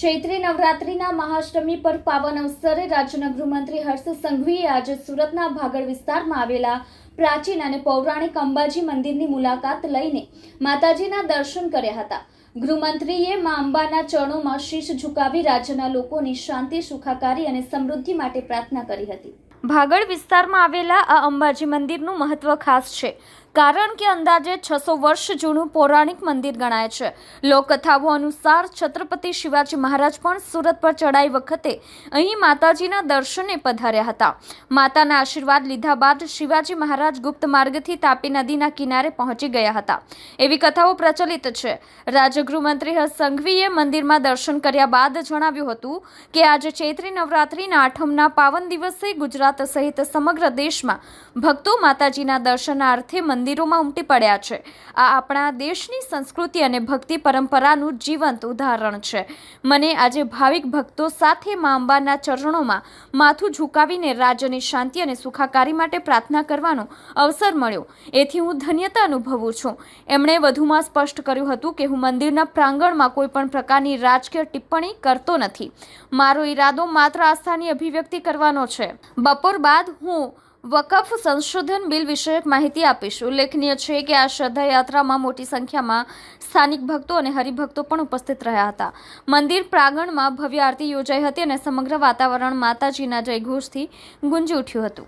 ચૈત્રી નવરાત્રીના મહાષ્ટમી પર પાવન અવસરે રાજ્યના ગૃહમંત્રી હર્ષ સંઘવીએ આજે સુરતના ભાગળ વિસ્તારમાં આવેલા પ્રાચીન અને પૌરાણિક અંબાજી મંદિરની મુલાકાત લઈને માતાજીના દર્શન કર્યા હતા. ગૃહમંત્રીએ મા અંબાના ચરણોમાં શીશ ઝુકાવી રાજ્યના લોકોની શાંતિ, સુખાકારી અને સમૃદ્ધિ માટે પ્રાર્થના કરી હતી. ભાગળ વિસ્તારમાં આવેલા આ અંબાજી મંદિરનું મહત્વ ખાસ છે. કારણ કે અંદાજે છસો વર્ષ જૂનું પૌરાણિક મંદિર ગણાય છે. લોકકથાઓ અનુસાર છત્રપતિ શિવાજી મહારાજ પણ સુરત પર ચડાઈ વખતે અહીં માતાજીના દર્શને પધાર્યા હતા. માતાના આશીર્વાદ લીધા બાદ શિવાજી મહારાજ ગુપ્ત માર્ગથી તાપી નદીના કિનારે પહોંચી ગયા હતા. એવી કથાઓ પ્રચલિત છે. રાજગૃહમંત્રી હર્ષ સંઘવીએ મંદિરમાં દર્શન કર્યા બાદ જણાવ્યું હતું કે આજે ચૈત્રી નવરાત્રિના આઠમના પાવન દિવસે ગુજરાત સહિત સમગ્ર દેશમાં ભક્તો માતાજીના દર્શનાર્થે મંદિરોમાં ઉમટી પડ્યા છે. આ આપણા દેશની સંસ્કૃતિ અને ભક્તિ પરંપરાનું જીવંત ઉદાહરણ છે. મને આજે ભાવિક ભક્તો સાથે મા અંબાના ચરણોમાં માથું ઝુકાવીને રાજ્યની શાંતિ અને સુખાકારી માટે પ્રાર્થના કરવાનો અવસર મળ્યો. એથી હું ધન્યતા અનુભવું છું. એમણે વધુમાં સ્પષ્ટ કર્યું હતું કે હું મંદિરના પ્રાંગણમાં કોઈપણ પ્રકારની રાજકીય ટિપ્પણી કરતો નથી. મારો ઈરાદો માત્ર આસ્થાની અભિવ્યક્તિ કરવાનો છે. બપોર બાદ હું વકફ સંશોધન બિલ વિષયક માહિતી આપીશ. ઉલ્લેખનીય છે કે આ શ્રદ્ધાયાત્રામાં મોટી સંખ્યામાં સ્થાનિક ભક્તો અને હરિભક્તો પણ ઉપસ્થિત રહ્યા હતા. મંદિર પ્રાંગણમાં ભવ્ય આરતી યોજાઈ હતી અને સમગ્ર વાતાવરણ માતાજીના જયઘોષથી ગુંજી ઉઠ્યું હતું.